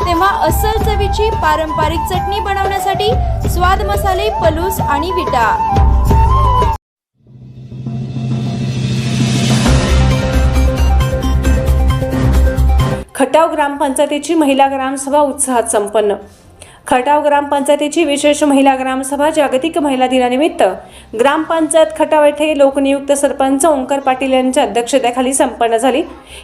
तेव्हा अस्सल चवीची पारंपरिक चटणी बनवण्यासाठी स्वाद मसाले पलूस आणि विटा. खटाव ग्रामपंचायतीची महिला ग्रामसभा उत्साहात संपन्न. खटाव ग्रामपंचायतीची विशेष महिला ग्रामसभा जागतिक महिला दिनानिमित्त. ग्रामपंचायत खटाव येथे लोकनियुक्त सरपंच ओंकार पाटील यांच्या अध्यक्षतेखाली संपन्न झाली.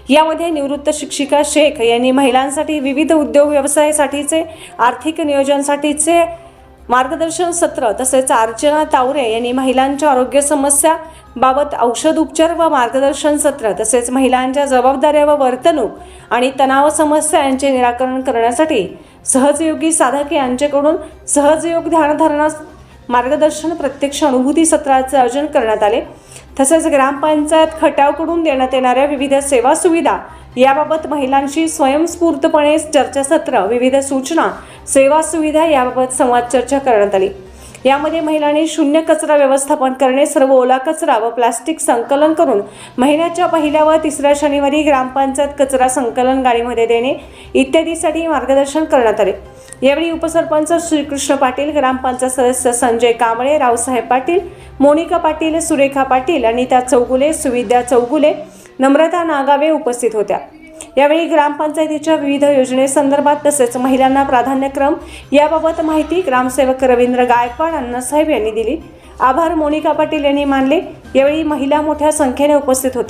यामध्ये निवृत्त शिक्षिका शेख यांनी महिलांसाठी विविध उद्योग व्यवसायासाठीचे आर्थिक नियोजनासाठीचे मार्गदर्शन सत्र तसेच अर्चना तावरे यांनी महिलांच्या आरोग्य समस्या बाबत औषध उपचार व मार्गदर्शन सत्र तसेच महिलांच्या जबाबदाऱ्या व वर्तणूक आणि तणाव समस्या यांचे निराकरण करण्यासाठी सहजयोगी साधक यांच्याकडून सहजयोग ध्यानधारणा मार्गदर्शन प्रत्यक्ष अनुभूती सत्राचे आयोजन करण्यात आले. तसेच ग्रामपंचायत खटावकडून देण्यात येणाऱ्या विविध सेवा सुविधा याबाबत महिलांशी स्वयंस्फूर्तपणे चर्चासत्र विविध सूचना सेवा सुविधा याबाबत संवाद चर्चा करण्यात आली. यामध्ये महिलांनी शून्य कचरा व्यवस्थापन करणे सर्व ओला कचरा व प्लास्टिक संकलन करून महिन्याच्या पहिल्या व तिसऱ्या शनिवारी ग्रामपंचायत कचरा संकलन गाडीमध्ये देणे इत्यादीसाठी मार्गदर्शन करण्यात आले. यावेळी उपसरपंच श्रीकृष्ण पाटील ग्रामपंचायत सदस्य संजय कांबळे रावसाहेब पाटील मोनिका पाटील सुरेखा पाटील अनिता चौगुले सुविद्या चौगुले नम्रता नागावे उपस्थित होत्या. यावेळी ग्रामपंचायतीच्या विविध योजनेसंदर्भात तसेच महिलांना प्राधान्यक्रम याबाबत माहिती ग्रामसेवक रवींद्र गायकवाड अण्णासाहेब यांनी दिली. आभार मोनिका पाटील यांनी मानले. यावेळी महिला मोठ्या संख्येने उपस्थित होत्या.